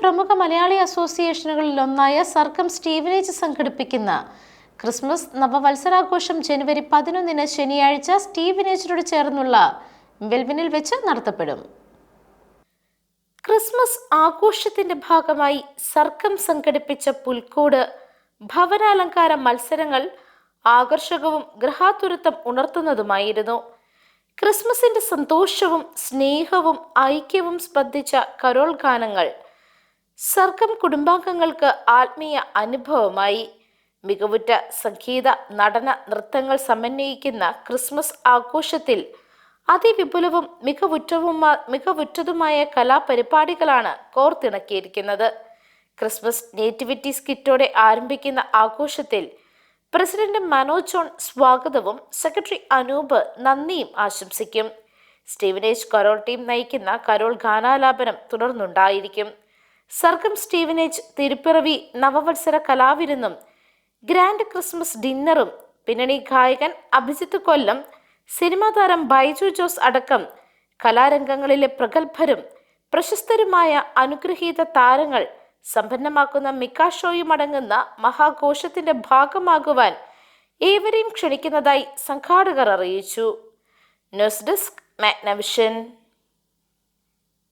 പ്രമുഖ മലയാളി അസോസിയേഷനുകളിൽ ഒന്നായ സർക്കം സ്റ്റീവനേജ് സംഘടിപ്പിക്കുന്ന ക്രിസ്മസ് നവവത്സരാഘോഷം ജനുവരി പതിനൊന്നിന് ശനിയാഴ്ച സ്റ്റീവനേജിനോട് ചേർന്നുള്ള വെൽവിനിൽ വെച്ച് നടത്തപ്പെടും. ക്രിസ്മസ് ആഘോഷത്തിന്റെ ഭാഗമായി സർക്കം സംഘടിപ്പിച്ച പുൽക്കൂട് ഭവനാലങ്കാര മത്സരങ്ങൾ ആകർഷകവും ഗ്രഹാതുരത്വം ഉണർത്തുന്നതുമായിരുന്നു. ക്രിസ്മസിന്റെ സന്തോഷവും സ്നേഹവും ഐക്യവും സ്പർദ്ധിച്ച കരോൾ ഗാനങ്ങൾ സർക്കം കുടുംബാംഗങ്ങൾക്ക് ആത്മീയ അനുഭവമായി. മികവുറ്റ സംഗീത നടന നൃത്തങ്ങൾ സമന്വയിക്കുന്ന ക്രിസ്മസ് ആഘോഷത്തിൽ അതിവിപുലവും മികവുറ്റവുമാ മികവുറ്റതുമായ കലാപരിപാടികളാണ് കോർത്തിണക്കിയിരിക്കുന്നത് ക്രിസ്മസ് നേറ്റിവിറ്റി സ്കിറ്റോടെ ആരംഭിക്കുന്ന ആഘോഷത്തിൽ പ്രസിഡന്റ് മനോജ് ജോൺ സ്വാഗതവും സെക്രട്ടറി അനൂപ് നന്ദിയും ആശംസിക്കും. സ്റ്റീവനേജ് കരോൾ ടീം നയിക്കുന്ന കരോൾ ഗാനാലാപനം തുടർന്നുണ്ടായിരിക്കും. സർക്കം സ്റ്റീവനേജ് തിരുപ്പിറവി നവവത്സര കലാവിരുന്നും ഗ്രാൻഡ് ക്രിസ്മസ് ഡിന്നറും പിന്നണി ഗായകൻ അഭിജിത്ത് കൊല്ലം സിനിമാ താരം ബൈജു ജോസ് അടക്കം കലാരംഗങ്ങളിലെ പ്രഗത്ഭരും പ്രശസ്തരുമായ അനുഗ്രഹീത താരങ്ങൾ സമ്പന്നമാക്കുന്ന മിക്ക ഷോയും അടങ്ങുന്ന മഹാഘോഷത്തിന്റെ ഭാഗമാകുവാൻ ഏവരെയും ക്ഷണിക്കുന്നതായി സംഘാടകർ അറിയിച്ചു. News desk Magnavision.